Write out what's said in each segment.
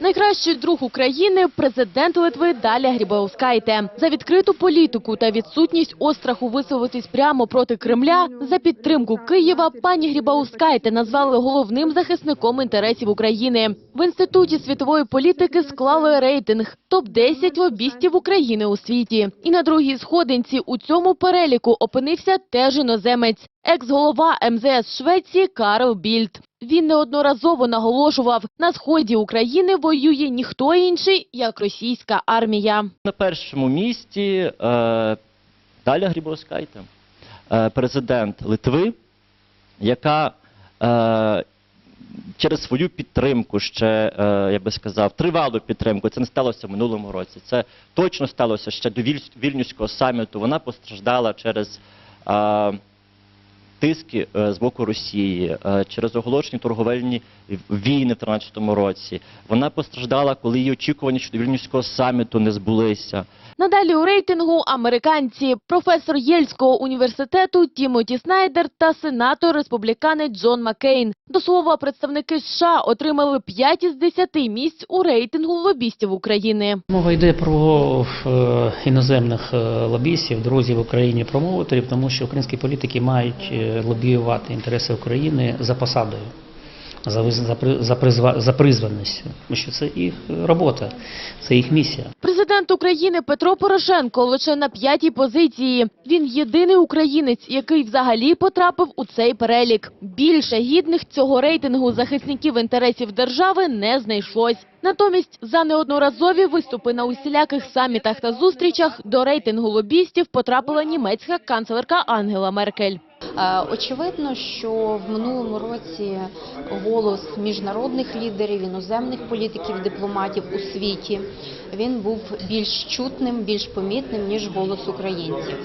Найкращий друг України – президент Литви Даля Грібаускайте. За відкриту політику та відсутність остраху висловитись прямо проти Кремля, за підтримку Києва пані Грібаускайте назвали головним захисником інтересів України. В Інституті світової політики склали рейтинг «Топ-10 лобістів України у світі». І на другій сходинці у цьому переліку опинився теж іноземець – екс-голова МЗС Швеції Карл Більд. Він неодноразово наголошував, на сході України воює ніхто інший, як російська армія. На першому місці е, Даля Грібовскайте, е, президент Литви, яка е, через свою підтримку ще, е, я би сказав, тривалу підтримку, це не сталося в минулому році, це точно сталося ще до Вільнюського саміту. Вона постраждала через е, тиски е, з боку Росії, е, через оголошені торговельні війни в 2013 році. Вона постраждала, коли її очікування щодо Вільнюського саміту не збулися. Надалі у рейтингу американці, професор Єльського університету Тімоті Снайдер та сенатор-республіканець Джон Маккейн. До слова, представники США отримали 5 із 10 місць у рейтингу лобістів України. Мова йде про е, іноземних е, лобістів, друзів України, промоутерів, тому що українські політики мають е, лобіювати інтереси України за посадою, за, за, призва- за призваністю. Тому що це їх робота, це їх місія. Президент України Петро Порошенко лише на п'ятій позиції. Він єдиний українець, який взагалі потрапив у цей перелік. Більше гідних цього рейтингу захисників інтересів держави не знайшлось. Натомість за неодноразові виступи на усіляких самітах та зустрічах до рейтингу лобістів потрапила німецька канцлерка Ангела Меркель. Е, Очевидно, що в минулому році голос міжнародних лідерів, іноземних політиків, дипломатів у світі він був більш чутним, більш помітним ніж голос українців.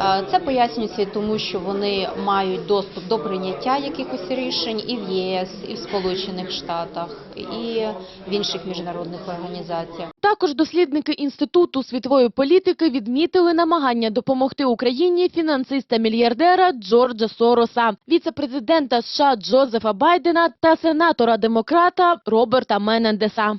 Е, Це пояснюється тому, що вони мають доступ до прийняття якихось рішень і в ЄС, і в Сполучених Штатах, і в інших міжнародних організаціях. Також дослідники Інституту світової політики відмітили намагання допомогти Україні фінансиста-мільярдера Джорджа Сороса, віце-президента США Джозефа Байдена та сенатора-демократа Роберта Менендеса.